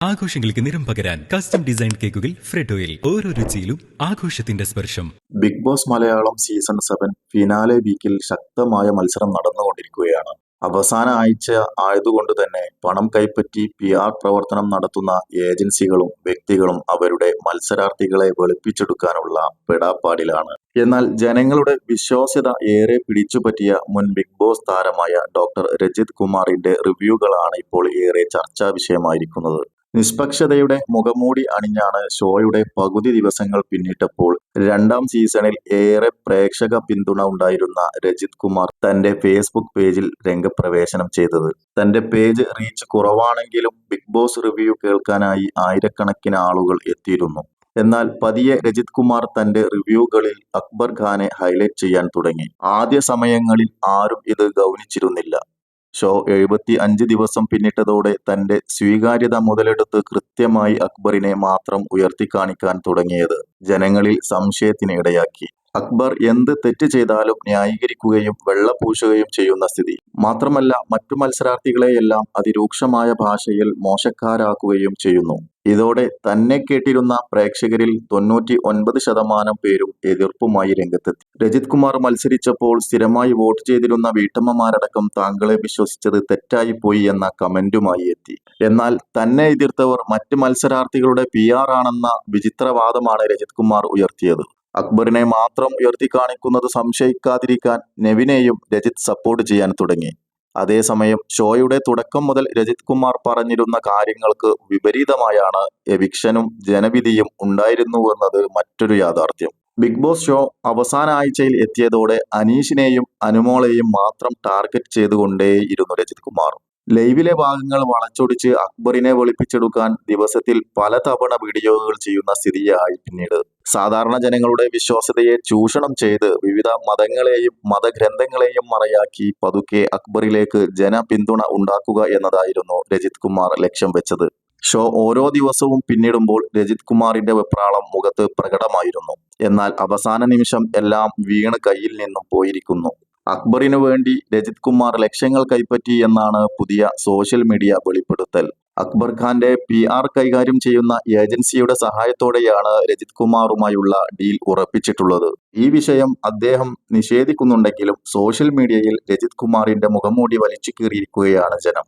ആഘോഷങ്ങൾക്ക് നിറം പകരാൻ കസ്റ്റം ഡിസൈൻ കേക്കുകൾ ഫ്രെഡോയിൽ ഓരോ രുചിയിലും ആഘോഷത്തിന്റെ സ്പർശം. Big Boss Malayalam season seven finale വീക്കിൽ ശക്തമായ മത്സരം നടന്നുകൊണ്ടിരിക്കുകയാണ്. അവസാന ആഴ്ച ആയതുകൊണ്ട് തന്നെ പണം കൈപ്പറ്റി പി ആർ പ്രവർത്തനം നടത്തുന്ന ഏജൻസികളും വ്യക്തികളും അവരുടെ മത്സരാർത്ഥികളെ വെളുപ്പിച്ചെടുക്കാനുള്ള പെടാപ്പാടിലാണ്. എന്നാൽ ജനങ്ങളുടെ വിശ്വാസ്യത ഏറെ പിടിച്ചുപറ്റിയ മുൻ ബിഗ് ബോസ് താരമായ ഡോക്ടർ രജിത് കുമാറിന്റെ റിവ്യൂകളാണ് ഇപ്പോൾ ഏറെ ചർച്ചാ വിഷയമായിരിക്കുന്നത്. നിഷ്പക്ഷതയുടെ മുഖമൂടി അണിഞ്ഞാണ് ഷോയുടെ പകുതി ദിവസങ്ങൾ പിന്നിട്ടപ്പോൾ രണ്ടാം സീസണിൽ ഏറെ പ്രേക്ഷക പിന്തുണ ഉണ്ടായിരുന്ന രജിത് കുമാർ തന്റെ ഫേസ്ബുക്ക് പേജിൽ രംഗപ്രവേശനം ചെയ്തത്. തന്റെ പേജ് റീച്ച് കുറവാണെങ്കിലും ബിഗ് ബോസ് റിവ്യൂ കേൾക്കാനായി ആയിരക്കണക്കിന് ആളുകൾ എത്തിയിരുന്നു. എന്നാൽ പതിയെ രജിത് കുമാർ തന്റെ റിവ്യൂകളിൽ അക്ബർ ഖാനെ ഹൈലൈറ്റ് ചെയ്യാൻ തുടങ്ങി. ആദ്യ സമയങ്ങളിൽ ആരും ഇത് ഗൗനിച്ചിരുന്നില്ല. ഷോ എഴുപത്തി അഞ്ച് ദിവസം പിന്നിട്ടതോടെ തന്റെ സ്വീകാര്യത മുതലെടുത്ത് കൃത്യമായി അക്ബറിനെ മാത്രം ഉയർത്തിക്കാണിക്കാൻ തുടങ്ങിയത് ജനങ്ങളിൽ സംശയത്തിന് ഇടയാക്കി. അക്ബർ എന്ത് തെറ്റ് ചെയ്താലും ന്യായീകരിക്കുകയും വെള്ളപൂശുകയും ചെയ്യുന്ന സ്ഥിതി. മാത്രമല്ല മറ്റു മത്സരാർത്ഥികളെയെല്ലാം അതിരൂക്ഷമായ ഭാഷയിൽ മോശക്കാരാക്കുകയും ചെയ്യുന്നു. ഇതോടെ തന്നെ കേട്ടിരുന്ന പ്രേക്ഷകരിൽ തൊണ്ണൂറ്റി ഒൻപത് ശതമാനം പേരും എതിർപ്പുമായി രംഗത്തെത്തി. രജിത് കുമാർ മത്സരിച്ചപ്പോൾ സ്ഥിരമായി വോട്ട് ചെയ്തിരുന്ന വീട്ടമ്മമാരടക്കം താങ്കളെ വിശ്വസിച്ചത് തെറ്റായി പോയി എന്ന കമന്റുമായി എത്തി. എന്നാൽ തന്നെ എതിർത്തവർ മറ്റ് മത്സരാർത്ഥികളുടെ പി ആണെന്ന വിചിത്രവാദമാണ് രജിത് കുമാർ ഉയർത്തിയത്. അക്ബറിനെ മാത്രം ഉയർത്തി കാണിക്കുന്നത് സംശയിക്കാതിരിക്കാൻ നെവിനെയും രജിത് സപ്പോർട്ട് ചെയ്യാൻ തുടങ്ങി. അതേസമയം ഷോയുടെ തുടക്കം മുതൽ രജിത് കുമാർ പറഞ്ഞിരുന്ന കാര്യങ്ങൾക്ക് വിപരീതമായാണ് എവിക്ഷനും ജനവിധിയും ഉണ്ടായിരുന്നുവെന്നത് മറ്റൊരു യാഥാർത്ഥ്യം. ബിഗ് ബോസ് ഷോ അവസാന ആഴ്ചയിൽ എത്തിയതോടെ അനീഷിനെയും അനുമോളെയും മാത്രം ടാർഗറ്റ് ചെയ്തുകൊണ്ടേയിരുന്നു രജിത് കുമാർ. ലൈവിലെ ഭാഗങ്ങൾ വളച്ചൊടിച്ച് അക്ബറിനെ വെളുപ്പിച്ചെടുക്കാൻ ദിവസത്തിൽ പലതവണ വീഡിയോകൾ ചെയ്യുന്ന സ്ഥിതിയായി പിന്നീട്. സാധാരണ ജനങ്ങളുടെ വിശ്വാസ്യതയെ ചൂഷണം ചെയ്ത് വിവിധ മതങ്ങളെയും മതഗ്രന്ഥങ്ങളെയും മറയാക്കി പതുക്കെ അക്ബറിലേക്ക് ജനപിന്തുണ ഉണ്ടാക്കുക എന്നതായിരുന്നു രജിത് കുമാർ ലക്ഷ്യം വെച്ചത്. ഷോ ഓരോ ദിവസവും പിന്നിടുമ്പോൾ രജിത് കുമാറിന്റെ വെപ്രാളം മുഖത്ത് പ്രകടമായിരുന്നു. എന്നാൽ അവസാന നിമിഷം എല്ലാം വീണ് കയ്യിൽ നിന്നും പോയിരിക്കുന്നു. അക്ബറിനു വേണ്ടി രജിത് കുമാർ ലക്ഷ്യങ്ങൾ കൈപ്പറ്റി എന്നാണ് പുതിയ സോഷ്യൽ മീഡിയ വെളിപ്പെടുത്തൽ. അക്ബർ ഖാന്റെ പി ആർ കൈകാര്യം ചെയ്യുന്ന ഏജൻസിയുടെ സഹായത്തോടെയാണ് രജിത് കുമാറുമായുള്ള ഡീൽ ഉറപ്പിച്ചിട്ടുള്ളത്. ഈ വിഷയം അദ്ദേഹം നിഷേധിക്കുന്നുണ്ടെങ്കിലും സോഷ്യൽ മീഡിയയിൽ രജിത് കുമാറിന്റെ മുഖംമൂടി വലിച്ചു കീറിയിരിക്കുകയാണ് ജനം.